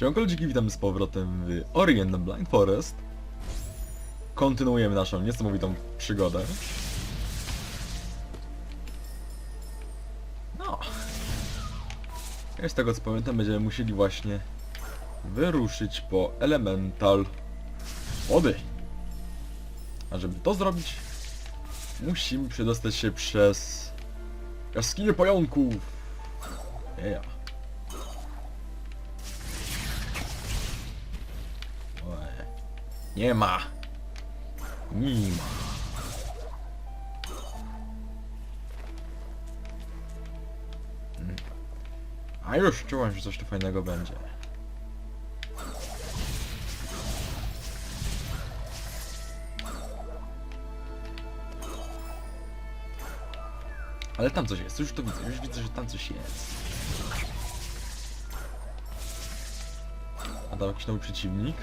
Ludziki, witam z powrotem w Ori and the Blind Forest. Kontynuujemy naszą niesamowitą przygodę. No. Ja z tego co pamiętam będziemy musieli właśnie wyruszyć po Elemental wody. A żeby to zrobić, musimy przedostać się przez jaskinię pająków. Yeah. Nie ma. Nie ma. Mm. A już czułem, że coś tu fajnego będzie. Ale tam coś jest, już to widzę, już widzę, że tam coś jest. A tam jakiś nowy przeciwnik?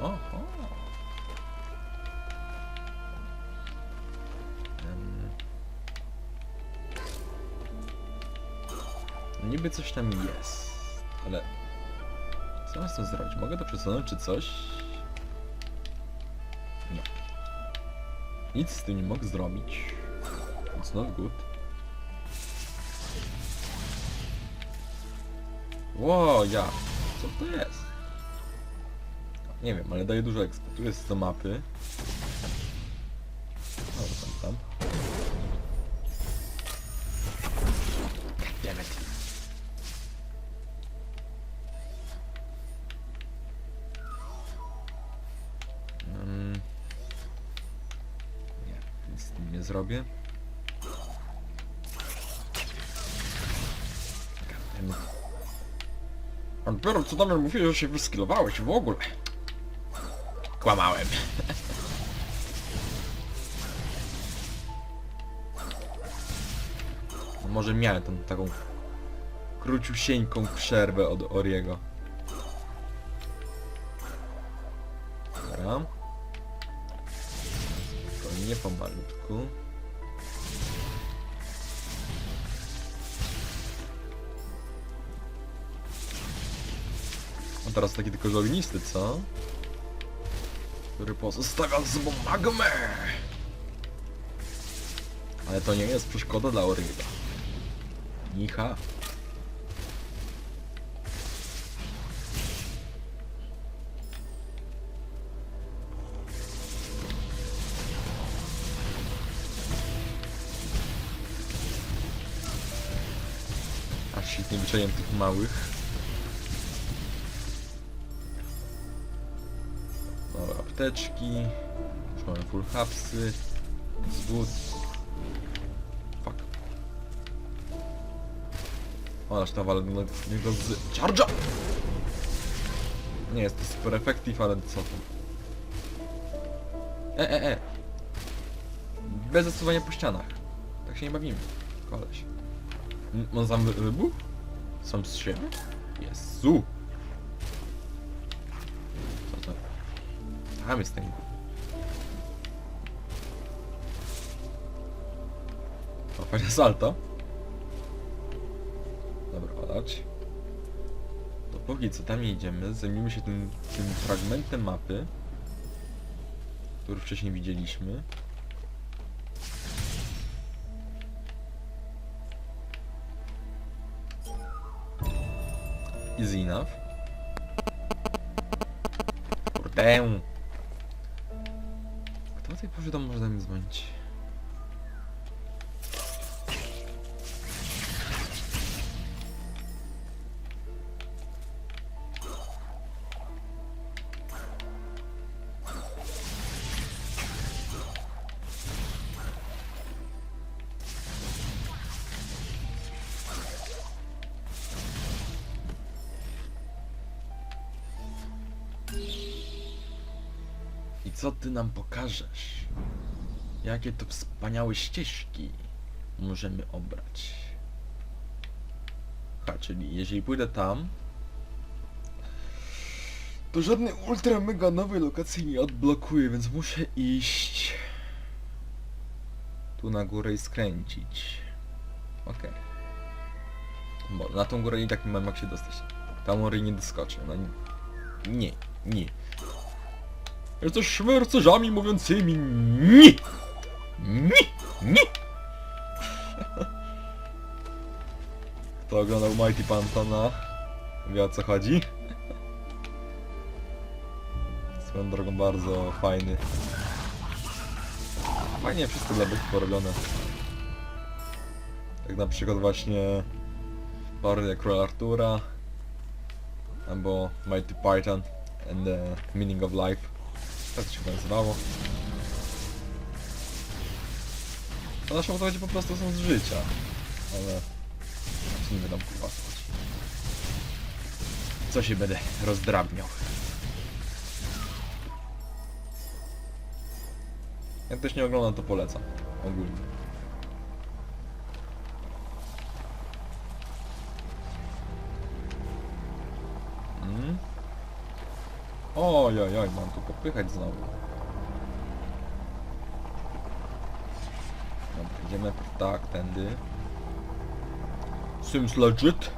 Oho. Em. Niby coś tam jest, ale... Co mam z tym zrobić? Mogę to przesunąć, czy coś? Nie. Nic z tym nie mogę zrobić. It's not good. Ło, ja. Co to jest? Nie wiem, ale daje dużo expo. Tu jest do mapy. O, tam, tam. Mm. Nie, nic z tym nie zrobię. Dopiero co mnie mówiłeś, że się wyskilowałeś w ogóle. Kłamałem. No może miałem tą taką króciusieńką przerwę od Oriego. Dobra. Spokojnie, pomalutku. A teraz taki tylko że ognisty, co? Który pozostawia za sobą magmę! Ale to nie jest przeszkoda dla Origa. Nicha. Aż się nie wyczaiłem tych małych. Apteczki. Już mamy full hapsy. Zbud. Fuck. O, aż do niego z... Charge'a! Nie jest to super efektyw, ale co tam. E, e, e! Bez zasuwania po ścianach. Tak się nie bawimy. Koleś. M- On sam wy- wybuch? Sam z siebie? Jezu! Jest ten gó- O, fajne salto. Dobra, padać. To póki co tam idziemy, zajmijmy się tym, tym fragmentem mapy, który wcześniej widzieliśmy. Easy enough. Kurde. Tej porze tam może do mnie dzwonić? Co ty nam pokażesz? Jakie to wspaniałe ścieżki możemy obrać? Ha, czyli jeżeli pójdę tam, to żadnej ultra mega nowej lokacji nie odblokuje, więc muszę iść tu na górę i skręcić. Okej. Bo na tą górę i tak nie mam jak się dostać. Tam Ori nie doskoczy. No nie, nie. Jesteś szmercerzami mówiącymi nie! Nie! Nie! Kto oglądał Mighty Pantona wie o co chodzi. Swoją drogą bardzo fajny. Fajnie wszystko dla byków porobione. Jak na przykład właśnie parodia Króla Artura albo Mighty Python and the Meaning of Life. Tak się chyba nazywało. To nasze będzie po prostu są z życia. Ale... Nie wiadomo kurwa co chodzi. Co się będę rozdrabniał. Jak ktoś nie ogląda to polecam. Ogólnie. Mm. Oj, oj, oj, mam tu popychać znowu. Dobra, idziemy tak, tędy. Seems legit.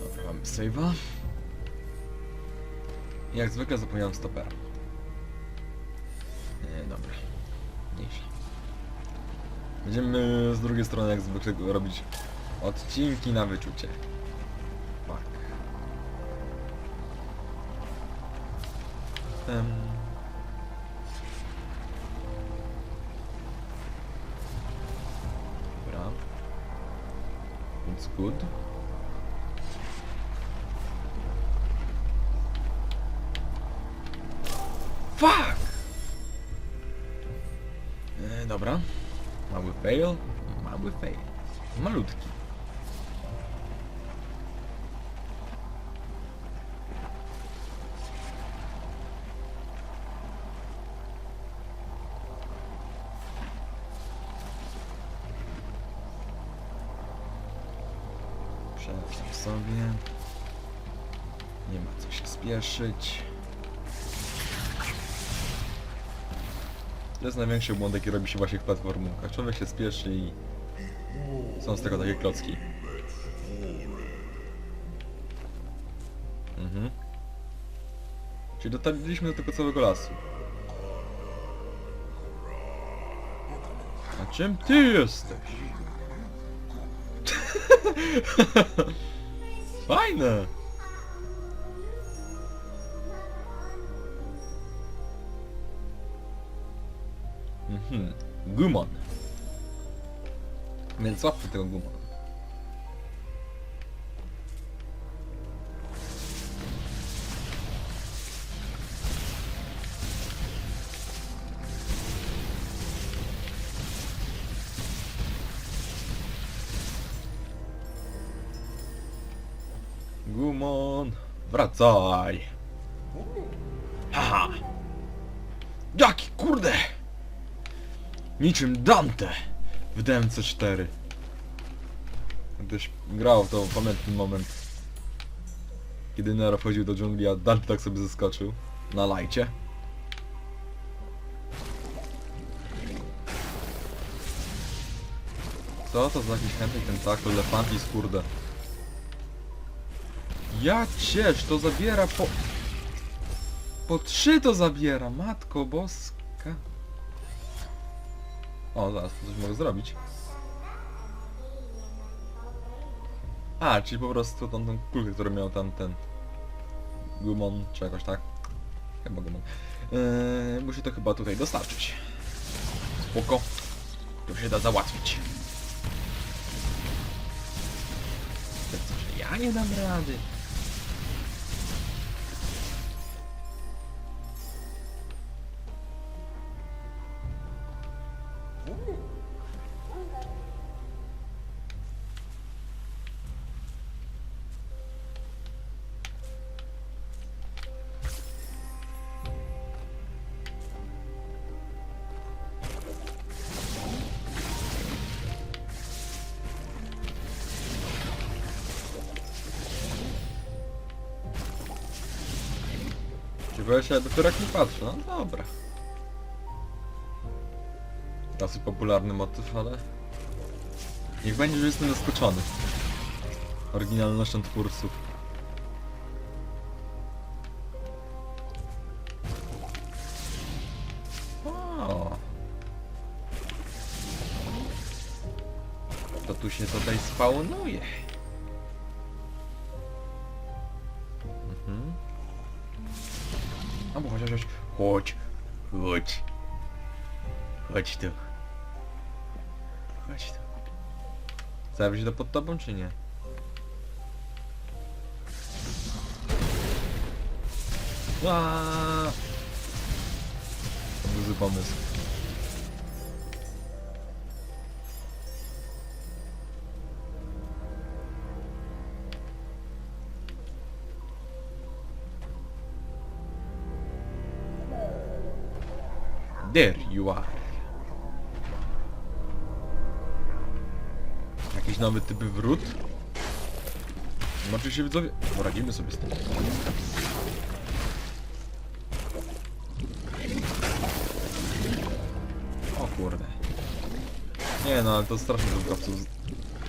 Dobra, mamy save'a. Jak zwykle zapomniałem stopera. Będziemy z drugiej strony jak zwykle robić odcinki na wyczucie. Tak. Em. Dobra. It's good. Fuck! E, dobra. Fail. Mały fail. Malutki. Przepraszam sobie. Nie ma co się spieszyć. To jest największy błąd, jaki robi się właśnie w platformówkach. Człowiek się spieszy i są z tego takie klocki. Mhm. Czyli dotarliśmy do tego całego lasu. A czym ty jesteś? Fajne! Mhm. Gumon. Więc łapmy tego gumona. Gumon, wracaj! Niczym Dante w DMC4. Gdyś grał to pamiętny moment. Kiedy Nero wchodził do dżungli, a Dante tak sobie zeskoczył. Na lajcie. Co to za jakiś chętny tentakl, elefantis, kurde. Ja ciesz, to zabiera po... Po trzy to zabiera, matko boska. O, zaraz, coś mogę zrobić. A, czyli po prostu tą, kulkę, którą miał tam ten... Gumon, czy jakoś tak. Chyba Gumon. Yy, musi to chyba tutaj dostarczyć. Spoko. To się da załatwić. Ja nie dam rady? Czy byłeś aqui którego nie não dá dobra. Dosyć popularny motyw, ale... Niech będzie, że jestem zaskoczony. Oryginalnością twórców. O. To tu się tutaj spawnuje. Mhm. A bo chodź, chodź, chodź. Chodź. Chodź tu. Chodź tu. Zawieźć to pod tobą, czy nie? Aaaa! Zły pomysł. There you are. Jakiś nowy typ wrót? No oczywiście widzowie, poradzimy sobie z tym. O kurde. Nie no, ale to strasznie dużo krawców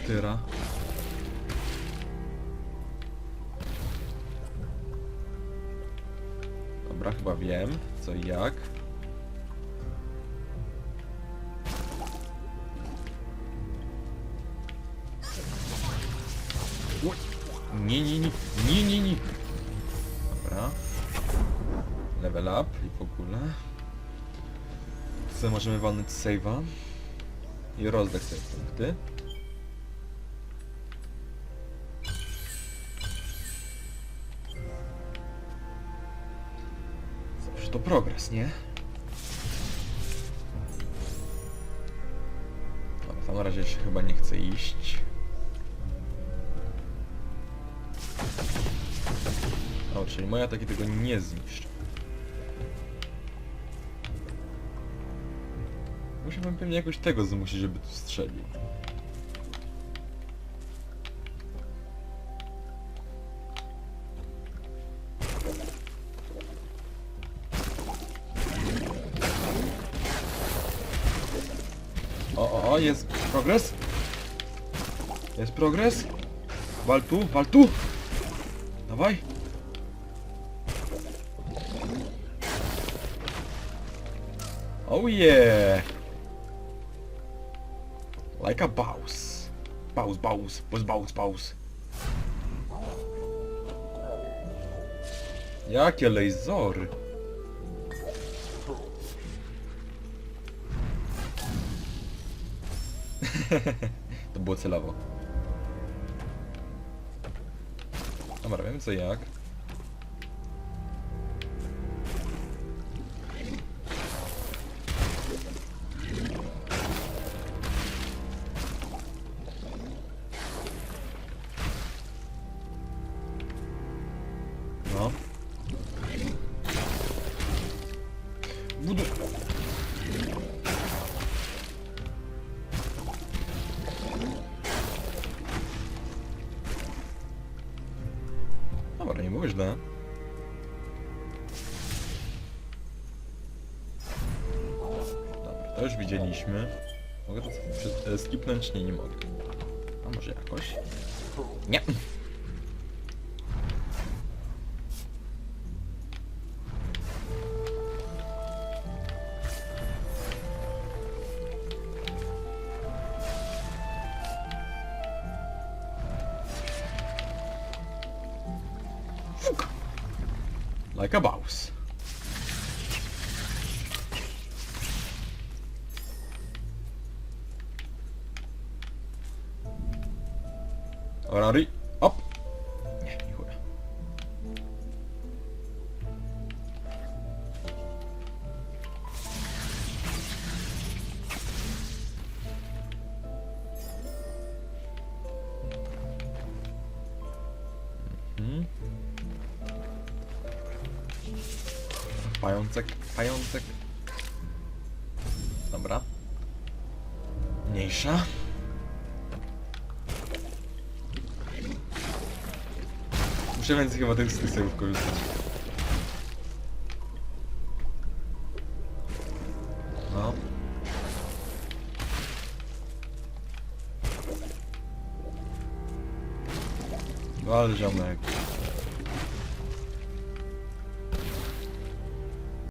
tyra. Dobra, chyba wiem co i jak. Ogóle. Co możemy walnąć save'a i rozdać sobie punkty. Zawsze to progres, nie? Dobra, tam na razie się chyba nie chce iść. O, czyli moja ataki tego nie zniszczą. Musiałbym pewnie jakoś tego zmusić, żeby tu strzelił. O, o, o, jest progres? Jest progres? Wal tu, wal tu! Dawaj! Oh yeah! Like a boss. Boss, boss, boss, boss, boss. Jakie lasery? to było celowo. Dobra, wiem co jak. Widzieliśmy. Mogę to skipnąć? Nie, nie mogę. A może jakoś? Nie. Orari. Op. Nie, nie chuja. Mhm. Pajączek, pajączek. Dobra. Mniejsza. Muszę więcej chyba tych, z tych save'ów korzystać. No. No ale ziomek.